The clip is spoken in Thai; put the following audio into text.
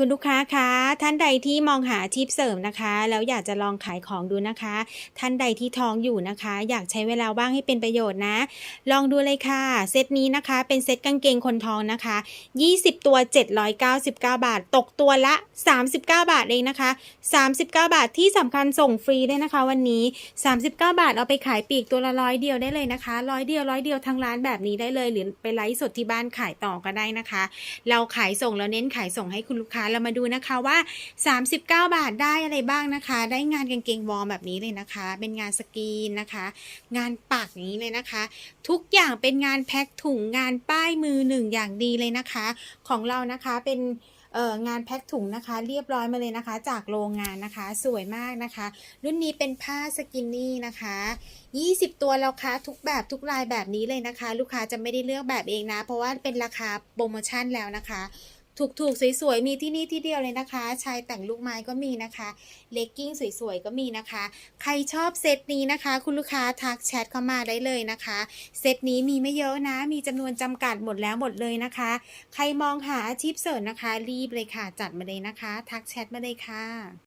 คุณลูกค้าคะท่านใดที่มองหาอาชีพเสริมนะคะ แล้วอยากจะลองขายของดูนะคะ ท่านใดที่ท้องอยู่นะคะ อยากใช้เวลาว่างให้เป็นประโยชน์นะ ลองดูเลยค่ะ เซตนี้นะคะ เป็นเซตกางเกงคนท้องนะคะ 20 ตัว 799 บาท ตกตัวละ 39 บาทเองนะคะ 39 บาทที่สำคัญส่งฟรีด้วยนะคะ วันนี้ 39 บาทเอาไปขายปีกตัวละร้อยเดียวได้เลยนะคะร้อยเดียวร้อยเดียวทั้งร้านแบบนี้ได้เลย หรือไปไลฟ์สดที่บ้านขายต่อก็ได้นะคะ เราขายส่งแล้วเน้นขายส่งให้คุณลูกค้าเรามาดูนะคะว่า 39 บาทได้อะไรบ้างนะคะ ได้งานกางเกงวอร์มแบบนี้เลยนะคะ เป็นงานสกรีนนะคะ งานปักนี้เลยนะคะ ทุกอย่างเป็นงานแพ็คถุงงานป้ายมือหนึ่งอย่างดีเลยนะคะ ของเรานะคะเป็นงานแพ็คถุงนะคะ เรียบร้อยมาเลยนะคะ จากโรงงานนะคะ สวยมากนะคะ รุ่นนี้เป็นผ้าสกินนี่นะคะ 20 ตัวแล้วคะทุกแบบทุกลายแบบนี้เลยนะคะ ลูกค้าจะไม่ได้เลือกแบบเองนะ เพราะว่าเป็นราคาโปรโมชั่นแล้วนะคะ ถูกๆ สวยๆ มีที่นี่ที่เดียวเลยนะคะ ชายแต่งลูกไม้ก็มีนะคะ เลกกิ้งสวยๆ ก็มีนะคะ ใครชอบเซตนี้นะคะ คุณลูกค้าทักแชทเข้ามาได้เลยนะคะ เซตนี้มีไม่เยอะนะ มีจำนวนจำกัดหมดแล้วหมดเลยนะคะ ใครมองหาอาชีพเสริมนะคะ รีบเลยค่ะ จัดมาเลยนะคะ ทักแชทมาเลยค่ะ